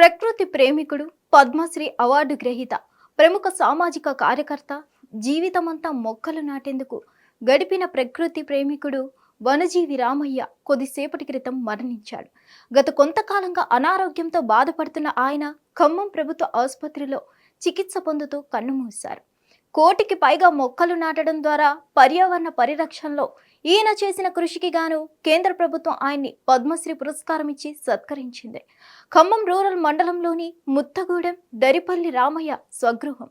ప్రకృతి ప్రేమికుడు పద్మశ్రీ అవార్డు గ్రహీత ప్రముఖ సామాజిక కార్యకర్త జీవితమంతా మొక్కలు నాటేందుకు గడిపిన ప్రకృతి ప్రేమికుడు వనజీవి రామయ్య కొద్దిసేపటి క్రితం మరణించాడు. గత కొంతకాలంగా అనారోగ్యంతో బాధపడుతున్న ఆయన ఖమ్మం ప్రభుత్వ ఆసుపత్రిలో చికిత్స పొందుతూ కన్నుమూశారు. కోటికి పైగా మొక్కలు నాటడం ద్వారా పర్యావరణ పరిరక్షణలో ఈయన చేసిన కృషికి గాను కేంద్ర ప్రభుత్వం ఆయన్ని పద్మశ్రీ పురస్కారం ఇచ్చి సత్కరించింది. ఖమ్మం రూరల్ మండలంలోని ముత్తగూడెం దరిపల్లి రామయ్య స్వగృహం.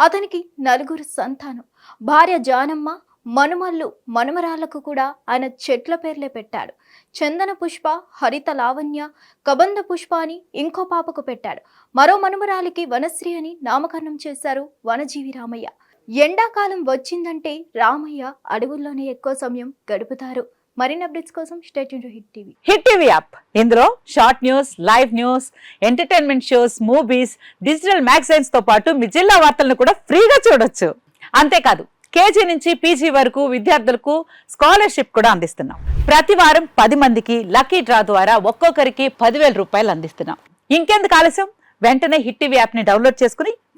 అతనికి నలుగురు సంతానం. భార్య జానమ్మ మనుమల్లు మనుమరాళ్ళకు కూడా ఆయన చెట్ల పేర్లే పెట్టాడు. చందన పుష్ప హరిత లావణ్య కబంద పుష్ప అని ఇంకో పాపకు పెట్టాడు. మరో మనుమరాలికి వనశ్రీ అని నామకరణం చేశారు వనజీవి రామయ్య. ఎండాకాలం వచ్చిందంటే రామయ్య అడవుల్లోనే ఎక్కువ సమయం గడుపుతారు. మరిన్ని అప్డేట్స్ కోసం state hit TV. Hit TV app. ఇందులో short news live news entertainment shows movies digital మ్యాగజైన్స్తో పాటు మీ జిల్లా వార్తలను కూడా ఫ్రీగా చూడొచ్చు. అంతేకాదు కేజీ నుంచి పీజీ వరకు విద్యార్థులకు స్కాలర్షిప్ కూడా అందిస్తున్నాం. ప్రతి వారం పది మందికి లక్కీ డ్రా ద్వారా ఒక్కొక్కరికి పదివేల రూపాయలు అందిస్తున్నాం. ఇంకెందుకు ఆలస్యం? వెంటనే హిట్ టీవీ యాప్ని డౌన్లోడ్ చేసుకుని